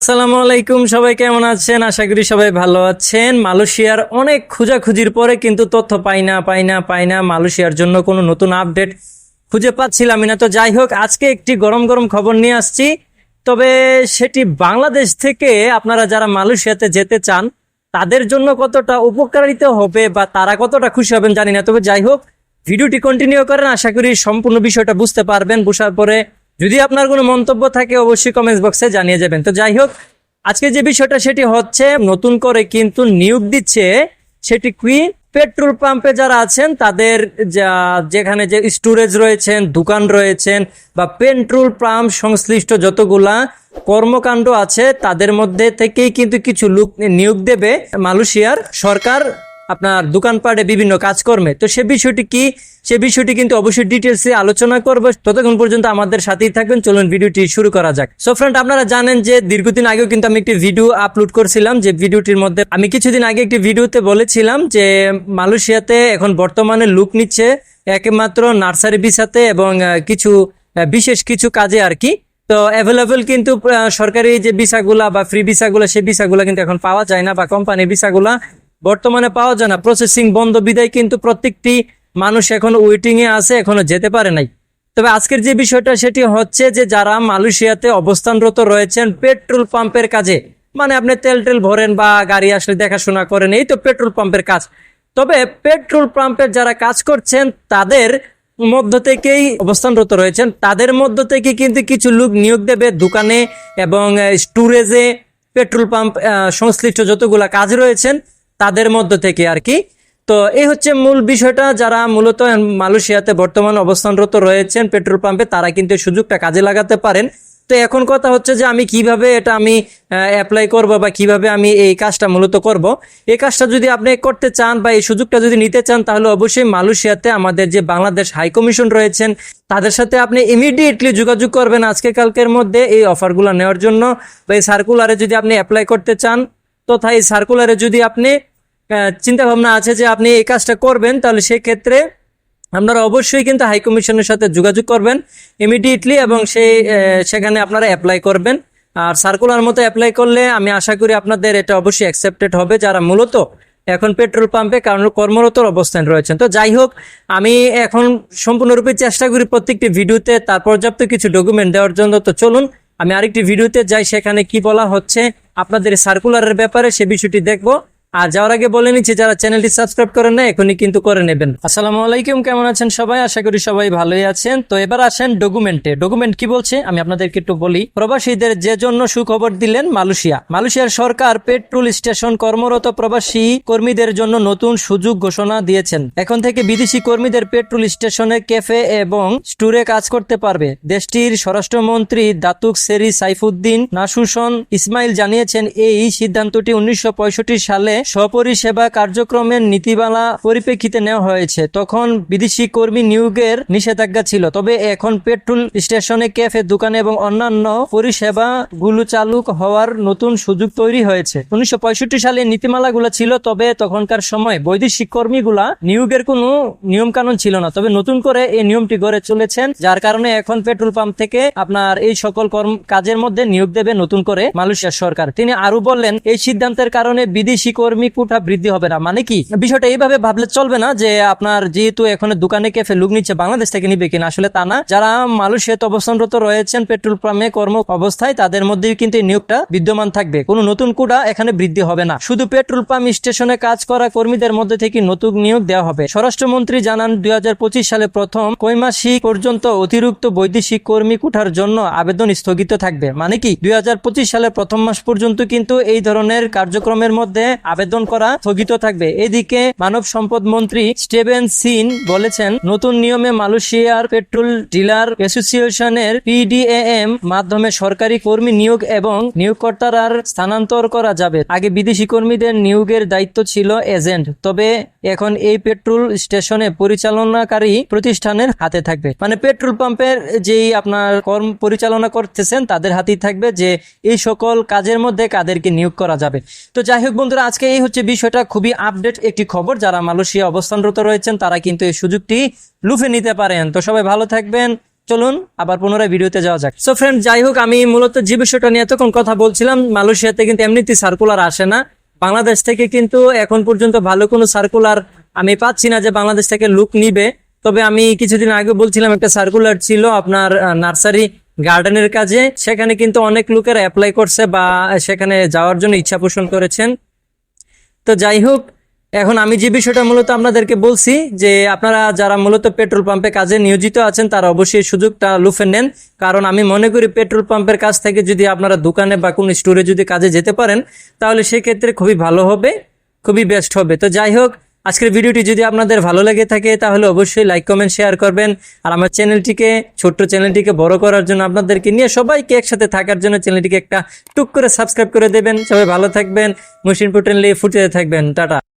আসসালামু আলাইকুম, সবাই কেমন আছেন? আশা করি সবাই ভালো আছেন। মালয়েশিয়ার অনেক খোঁজাখুঁজির পরে কিন্তু তথ্য পাই না পাই না পাই না মালয়েশিয়ার জন্য কোনো নতুন আপডেট খুঁজে পাচ্ছিলাম না। তো যাই হোক, আজকে একটি গরম গরম খবর নিয়ে আসছি। তবে সেটি বাংলাদেশ থেকে আপনারা যারা মালয়েশিয়াতে যেতে চান, তাদের জন্য কতটা উপকারিত হবে বা তারা কতটা খুশি হবেন জানি না। তবে যাই হোক, ভিডিওটি কন্টিনিউ করেন। আশা করি সম্পূর্ণ বিষয়টা বুঝতে পারবেন। বুঝার পরে যদি আপনার কোনো মন্তব্য থাকে, অবশ্যই কমেন্টস বক্সে জানিয়ে যাবেন। তো যাই হোক, আজকে যে বিষয়টা, সেটি হচ্ছে, নতুন করে কিন্তু নিয়োগ দিচ্ছে সেটি কি পেট্রোল পাম্পে যারা আছেন, তাদের যা, যেখানে যে স্টোরেজ রয়েছেন, দোকান রয়েছেন, বা পেট্রোল পাম্প সংশ্লিষ্ট যতগুলা কর্মকাণ্ড আছে, তাদের মধ্যে থেকেই কিন্তু কিছু লোক নিয়োগ দেবে মালয়েশিয়ার সরকার। আপনার দোকানপাটে বিভিন্ন কাজকর্মে। তো সে বিষয়টি কি? সে বিষয়টি কিন্তু অবশ্যই ডিটেলসে আলোচনা করব। ততক্ষণ পর্যন্ত আমাদের সাথেই থাকবেন। চলুন ভিডিওটি শুরু করা যাক। সো ফ্রেন্ড আপনারা জানেন যে দীর্ঘদিন আগেও কিন্তু আমি একটি ভিডিও আপলোড করছিলাম, যে ভিডিওটির মধ্যে আমি কিছুদিন আগে একটি ভিডিওতে বলেছিলাম যে মালয়েশিয়াতে এখন বর্তমানে লুক নিচ্ছে একমাত্র নার্সারি ভিসাতে এবং কিছু বিশেষ কিছু কাজে আর কি। তো অ্যাভেলেবল কিন্তু সরকারি যে ভিসাগুলা বা ফ্রি ভিসাগুলা সেই ভিসাগুলা কিন্তু এখন পাওয়া যায় না বা কোম্পানি ভিসাগুলা বর্তমানে পাওয়া যায় না। প্রসেসিং বন্ধ, বিদায় কিন্তু প্রত্যেকটি মানুষ এখন ওয়েটিং এ আছে, এখনও যেতে পারে নাই। তবে আজকের যে বিষয়টা, সেটি হচ্ছে যে যারা মালয়েশিয়াতে অবস্থানরত রয়েছেন পেট্রোল পাম্পের কাজে মানে আপনি তেল টেল ভরেন বা গাড়ি আসলে দেখাশোনা করেন, এই তো পেট্রোল পাম্পের কাজ। তবে পেট্রোল পাম্পের যারা কাজ করছেন, তাদের মধ্য থেকেই অবস্থানরত রয়েছেন। তাদের মধ্য থেকে কিন্তু কিছু লোক নিয়োগ দেবে দোকানে এবং স্টোরেজে পেট্রোল পাম্প সংশ্লিষ্ট যতগুলা কাজ রয়েছেন তাদের মধ্য থেকে আর কি। তো এই হচ্ছে মূল বিষয়টা, যারা মূলত মালয়েশিয়াতে বর্তমান অবস্থানরত রয়েছেন পেট্রোল পাম্পে, তারা কিন্তু সুযোগটা কাজে লাগাতে পারেন। তো এখন কথা হচ্ছে যে আমি কীভাবে এটা আমি অ্যাপ্লাই করব বা কীভাবে আমি এই কাজটা মূলত করব। এই কাজটা যদি আপনি করতে চান বা এই সুযোগটা যদি নিতে চান, তাহলে অবশ্যই মালয়েশিয়াতে আমাদের যে বাংলাদেশ হাই কমিশন রয়েছেন, তাদের সাথে আপনি ইমিডিয়েটলি যোগাযোগ করবেন আজকে কালকের মধ্যে এই অফারগুলো নেওয়ার জন্য। বা এই সার্কুলারে যদি আপনি অ্যাপ্লাই করতে চান, তথা এই সার্কুলারে যদি আপনি চিন্তা ভাবনা আছে যে আপনি এই কাজটা করবেন, তাহলে সেক্ষেত্রে আপনারা অবশ্যই কিন্তু হাই কমিশনের সাথে যোগাযোগ করবেন ইমিডিয়েটলি এবং সেই সেখানে আপনারা অ্যাপ্লাই করবেন। আর সার্কুলার মতো অ্যাপ্লাই করলে আমি আশা করি আপনাদের এটা অবশ্যই অ্যাকসেপ্টেড হবে যারা মূলত এখন পেট্রোল পাম্পে কারণ কর্মরত অবস্থান রয়েছেন। তো যাই হোক, আমি এখন সম্পূর্ণরূপে চেষ্টা করি প্রত্যেকটি ভিডিওতে তার পর্যাপ্ত কিছু ডকুমেন্ট দেওয়ার জন্য। তো চলুন, আমি আরেকটি ভিডিওতে যাই, সেখানে কি বলা হচ্ছে, আপনাদের সার্কুলারের ব্যাপারে সে বিষয়টি দেখব। আর যাওয়ার আগে বলে নিচ্ছি, যারা চ্যানেলটি সাবস্ক্রাইব করেন না এখনই কিন্তু করে নেবেন। আসসালামু আলাইকুম, কেমন আছেন সবাই? আশা করি সবাই ভালোই আছেন। তো এবার আসেন ডকুমেন্টে। ডকুমেন্ট কি বলছে? আমি আপনাদেরকে একটু বলি। প্রবাসীদের যে জন্য সুখবর দিলেন মালয়েশিয়া। মালয়েশিয়ার সরকার পেট্রোল স্টেশন কর্মরত প্রবাসী কর্মীদের জন্য নতুন সুযোগ ঘোষণা দিয়েছেন। এখন থেকে বিদেশি কর্মীদের পেট্রোল স্টেশনে ক্যাফে এবং স্টোরে কাজ করতে পারবে। দেশটির স্বরাষ্ট্রমন্ত্রী দাতুক সেরি সাইফুদ্দিন নাসুসন ইসমাইল জানিয়েছেন, এই সিদ্ধান্তটি উনিশশো পঁয়ষট্টি সালে স্বপরিষেবা কার্যক্রমের নীতিমালা পরিপ্রেক্ষিতে নেওয়া হয়েছে। তখন বিদেশি কর্মী নিয়োগের নিষেধাজ্ঞা ছিল। তবে এখন পেট্রোল স্টেশনে ক্যাফে, দোকানে এবং অন্যান্য পরিষেবা গুলো চালু হওয়ার নতুন সুযোগ তৈরি হয়েছে। উনিশশো পঁয়ষট্টি সালে নীতিমালাগুলো ছিল, তবে তখনকার সময় বৈদেশিক কর্মীগুলা নিয়োগের কোনো নিয়ম কানুন ছিল না। তবে নতুন করে এই নিয়মটি গড়ে চলেছেন যার কারণে এখন পেট্রোল পাম্প থেকে আপনার এই সকল কর্ম কাজের মধ্যে নিয়োগ দেবে নতুন করে মালয়েশিয়ার সরকার। তিনি আরও বললেন, এই সিদ্ধান্তের কারণে বিদেশি কর্মী কোটা বৃদ্ধি হবে না। মানে কি? বিষয়টা এইভাবে ভাবলে চলবে না যে আপনার যেহেতু এখন দোকানে কেফে লুক নিচ্ছে, বাংলাদেশ থেকে নিবে কিনা? আসলে তা না। যারা মালয়েশিয়াতে অবস্থানরত রয়েছেন, পেট্রোল পাম্পে কর্ম অবস্থায়, তাদের মধ্যেই কিন্তু নিয়োগটা বিদ্যমান থাকবে। কোনো নতুন কোটা এখানে বৃদ্ধি হবে না। শুধু পেট্রোল পাম্প স্টেশনে কাজ করা কর্মীদের মধ্যে থেকে নতুন নিয়োগ দেওয়া হবে। স্বরাষ্ট্রমন্ত্রী জানান, দুই হাজার পঁচিশ সালে প্রথম কৈমাসিক পর্যন্ত অতিরিক্ত বৈদেশিক কর্মী কোঠার জন্য আবেদন স্থগিত থাকবে। মানে কি? দুই সালের প্রথম মাস পর্যন্ত কিন্তু এই ধরনের কার্যক্রমের মধ্যে আবেদন করা স্থগিত থাকবে। এদিকে মানব সম্পদ মন্ত্রী স্টেভেন সিন বলেছেন, নতুন নিয়মে মালয়েশিয়ার পেট্রোল ডিলার অ্যাসোসিয়েশনের পিডিএএম মাধ্যমে সরকারি কর্মী নিয়োগ এবং নিয়োগকর্তার স্থানান্তর করা যাবে। আগে বিদেশি কর্মীদের নিয়োগের দায়িত্ব ছিল এজেন্ট, তবে এখন এই পেট্রোল স্টেশনে পরিচালনাকারী প্রতিষ্ঠানের হাতে থাকবে। মানে পেট্রোল পাম্পের যেই আপনার কর্ম পরিচালনা করতেছেন, তাদের হাতেই থাকবে যে এই সকল কাজের মধ্যে কাদেরকে নিয়োগ করা যাবে। তো যাই হোক বন্ধুরা, আজকে এই হচ্ছে বিষয়টা খুবই আপডেট একটি খবর। যারা মালয়েশিয়া অবস্থানরত রয়েছেন, তারা কিন্তু এই সুযোগটি লুফে নিতে পারেন। তো সবাই ভালো থাকবেন। চলুন, আবার পুনরায় ভিডিওতে যাওয়া যাক। সো ফ্রেন্ড যাই হোক, আমি মূলত যে বিষয়টা নিয়ে এতক্ষণ কথা বলছিলাম, মালয়েশিয়াতে কিন্তু এমনিতে সার্কুলার আসে না। বাংলাদেশ থেকে কিন্তু এখন পর্যন্ত ভালো কোনো সার্কুলার আমি পাচ্ছি না যে বাংলাদেশ থেকে লুক নিবে। তবে আমি কিছুদিন আগে বলছিলাম, একটা সার্কুলার ছিল আপনার নার্সারি গার্ডেনের কাজে। সেখানে কিন্তু অনেক লোকের অ্যাপ্লাই করছে বা সেখানে যাওয়ার জন্য ইচ্ছা পোষণ করেছেন। তো যাই হোক, এখন আমি যে বিষয়টা মূলত আপনাদেরকে বলছি যে আপনারা যারা মূলত পেট্রোল পাম্পে কাজে নিয়োজিত আছেন, তারা অবশ্যই সুযোগটা লুফে নেন। কারণ আমি মনে করি পেট্রোল পাম্পের কাছ থেকে যদি আপনারা দোকানে বা কোনো স্টোরে যদি কাজে যেতে পারেন, তাহলে সেক্ষেত্রে খুবই ভালো হবে, খুবই বেস্ট হবে। তো যাই হোক আজকের ভিডিওটি যদি আপনাদের ভালো লেগে থাকে, তাহলে অবশ্যই লাইক কমেন্ট শেয়ার করবেন। আর আমার চ্যানেলটিকে, ছোট্ট চ্যানেলটিকে বড় করার জন্য আপনাদেরকে নিয়ে সবাইকে একসাথে থাকার জন্য চ্যানেলটিকে একটা টুক করে সাবস্ক্রাইব করে দেবেন। সবাই ভালো থাকবেন। মুসিন পুটেনলি ফুটে থাকবেন। টাটা।